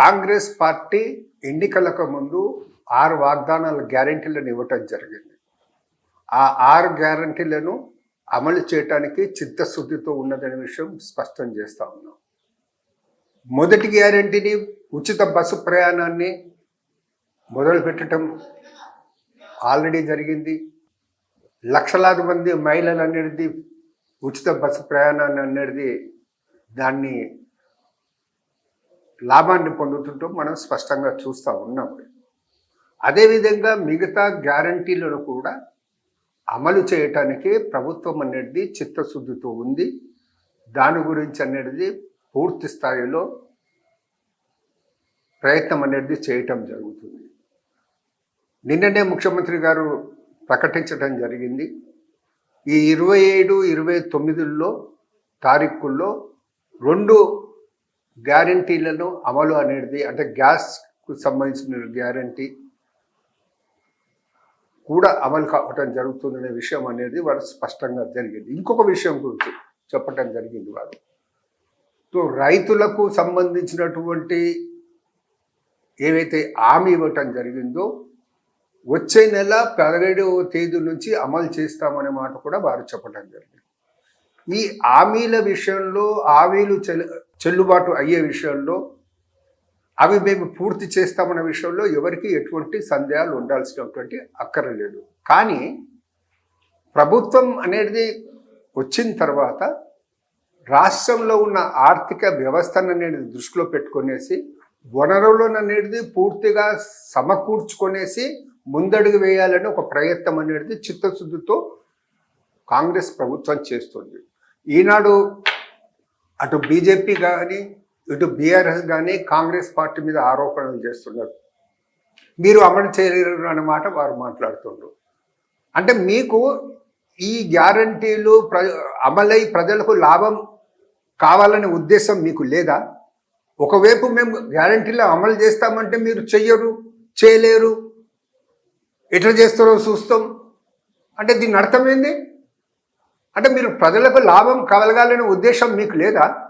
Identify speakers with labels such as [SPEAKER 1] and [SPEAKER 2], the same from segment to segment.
[SPEAKER 1] Congress party ఎన్నికలకు ముందు ఆరు వాగ్దానాల గ్యారంటీలను ఇవ్వటం జరిగింది. ఆ ఆరు గ్యారంటీలను అమలు చేయటానికి చిత్తశుద్ధితో ఉన్నదనే విషయం స్పష్టం చేస్తూ ఉన్నాం. మొదటి గ్యారంటీని ఉచిత బస్సు ప్రయాణాన్ని మొదలుపెట్టడం ఆల్రెడీ జరిగింది. లక్షలాది మంది మహిళలు అనేది ఉచిత బస్సు ప్రయాణాన్ని అనేది దాన్ని లాభాన్ని పొందుతుంటూ మనం స్పష్టంగా చూస్తూ ఉన్నాం. అదేవిధంగా మిగతా గ్యారంటీలను కూడా అమలు చేయటానికి ప్రభుత్వం అనేది చిత్తశుద్ధితో ఉంది. దాని గురించి అనేది పూర్తి స్థాయిలో ప్రయత్నం అనేది చేయటం జరుగుతుంది. నిన్ననే ముఖ్యమంత్రి గారు ప్రకటించడం జరిగింది. ఈ ఇరవై ఏడు ఇరవై తొమ్మిదిలో తారీఖుల్లో రెండు గ్యారంటీలను అమలు అనేది అంటే గ్యాస్కు సంబంధించిన గ్యారంటీ కూడా అమలు కావటం జరుగుతుందనే విషయం అనేది వారు స్పష్టంగా జరిగింది. ఇంకొక విషయం గురించి చెప్పటం జరిగింది వారు సో రైతులకు సంబంధించినటువంటి ఏవైతే హామీ ఇవ్వటం జరిగిందో వచ్చే నెల పదిహేడవ తేదీ నుంచి అమలు చేస్తామనే మాట కూడా వారు చెప్పడం జరిగింది. ఈ హామీల విషయంలో హామీలు చెల్ చెల్లుబాటు అయ్యే విషయంలో అవి మేము పూర్తి చేస్తామన్న విషయంలో ఎవరికి ఎటువంటి సందేహాలు ఉండాల్సినటువంటి అక్కరలేదు కానీ ప్రభుత్వం అనేది వచ్చిన తర్వాత రాష్ట్రంలో ఉన్న ఆర్థిక వ్యవస్థను అనేది దృష్టిలో పెట్టుకునేసి వనరులను అనేది పూర్తిగా సమకూర్చుకొనేసి ముందడుగు వేయాలని ఒక ప్రయత్నం అనేది చిత్తశుద్ధితో కాంగ్రెస్ ప్రభుత్వం చేస్తుంది. ఈనాడు అటు బీజేపీ కానీ ఇటు బీఆర్ఎస్ కానీ కాంగ్రెస్ పార్టీ మీద ఆరోపణలు చేస్తున్నారు. మీరు అమలు చేయలేరు అన్నమాట వారు మాట్లాడుతుండ్రు. అంటే మీకు ఈ గ్యారంటీలు ప్ర అమలై ప్రజలకు లాభం కావాలనే ఉద్దేశం మీకు లేదా? ఒకవైపు మేము గ్యారంటీలో అమలు చేస్తామంటే మీరు చెయ్యరు చేయలేరు. ఎట్లా చేస్తారో చూస్తాం. అంటే దీని అర్థమైంది అంటే మీరు ప్రజలకు లాభం కలగాలనే ఉద్దేశం మీకు లేదా?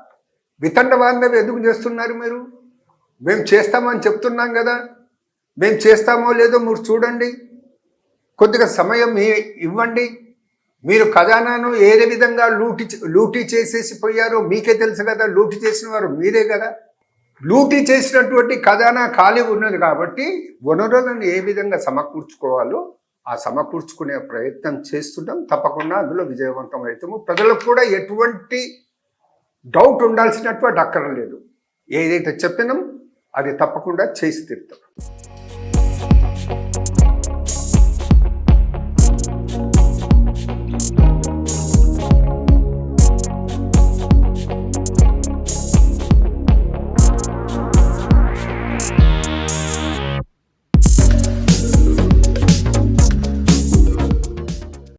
[SPEAKER 1] వితండవాదం ఎందుకు చేస్తున్నారు మీరు? మేము చేస్తామని చెప్తున్నాం కదా. మేము చేస్తామో లేదో మీరు చూడండి. కొద్దిగా సమయం ఇవ్వండి. మీరు ఖజానాను ఏ విధంగా లూటి లూటీ చేసేసి పోయారో మీకే తెలుసు కదా. లూటీ చేసిన వారు మీరే కదా. లూటీ చేసినటువంటి ఖజానా ఖాళీ ఉన్నది కాబట్టి వనరులను ఏ విధంగా సమకూర్చుకోవాలో ఆ సమకూర్చుకునే ప్రయత్నం చేస్తుంటాం. తప్పకుండా అందులో విజయవంతం అవుతాము. ప్రజలకు కూడా ఎటువంటి డౌట్ ఉండాల్సినటువంటి అక్కరం లేదు. ఏదైతే చెప్పినాం అది తప్పకుండా చేసి తీరుతాం.